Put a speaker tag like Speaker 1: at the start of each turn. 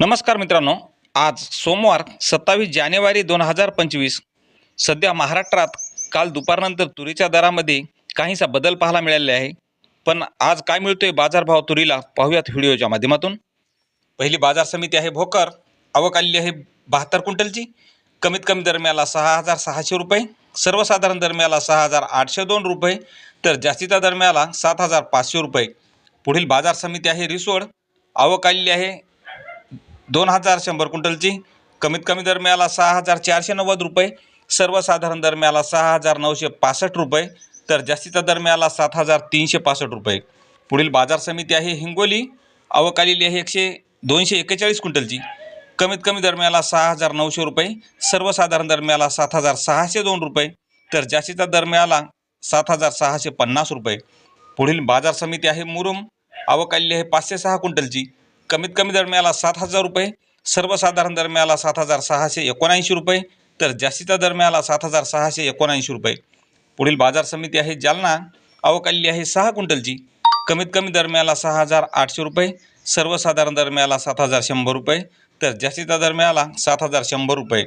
Speaker 1: नमस्कार मित्रांनो आज सोमवार सत्तावीस जानेवारी दोन हजार पंचवीस. सध्या महाराष्ट्रात काल दुपारनंतर तुरीच्या दरामध्ये काहीसा बदल पाहायला मिळाले आहे. पण आज काय मिळतोय बाजारभाव तुरीला पाहूयात व्हिडिओच्या माध्यमातून. पहिली बाजार समिती आहे भोकर आवक आलेली आहे बहात्तर क्विंटलची. कमीत कमी दरम्याला सहा हजार सहाशे रुपये सर्वसाधारण दरम्याला सहा हजार आठशे दोन रुपये तर जास्तीच्या दरम्याला सात हजार पाचशे रुपये. पुढील बाजार समिती आहे रिसोड आवक आलेली आहे दोन हजार शंभर क्विंटलची. कमीत कमी दरम्याला सहा हजार चारशे नव्वद रुपये. सर्वसाधारण दरम्याला सहा हजार नऊशे पासष्ट रुपये. तर जास्तीचा दरम्याला सात हजार तीनशे पासष्ट रुपये. पुढील बाजार समिती आहे हिंगोली. आवक आलेली आहे एकशे दोनशे एक्केचाळीस क्विंटलची. कमीत कमी दरम्याला सहा हजार नऊशे रुपये. सर्वसाधारण दरम्याला सात हजार सहाशे दोन रुपये. तर जास्तीचा दरम्याला सात हजार सहाशे पन्नास रुपये. पुढील बाजार समिती आहे मुरुम. आवक आलेली आहे पाचशे सहा क्विंटलची. कमीत कमी दरम्याला सात हजार रुपये सर्वसाधारण दरम्याला सात हजार सहाशे एकोणऐंशी रुपये तर जास्तीचा दरम्याला सात हजार सहाशे एकोणऐंशी रुपये. पुढील बाजार समिती आहे जालना आवक आलेली आहे सहा क्विंटलची. कमीत कमी दरम्याला सहा हजार आठशे रुपये सर्वसाधारण दरम्याला सात हजार शंभर रुपये तर जास्तीचा दरम्याला सात हजार शंभर रुपये.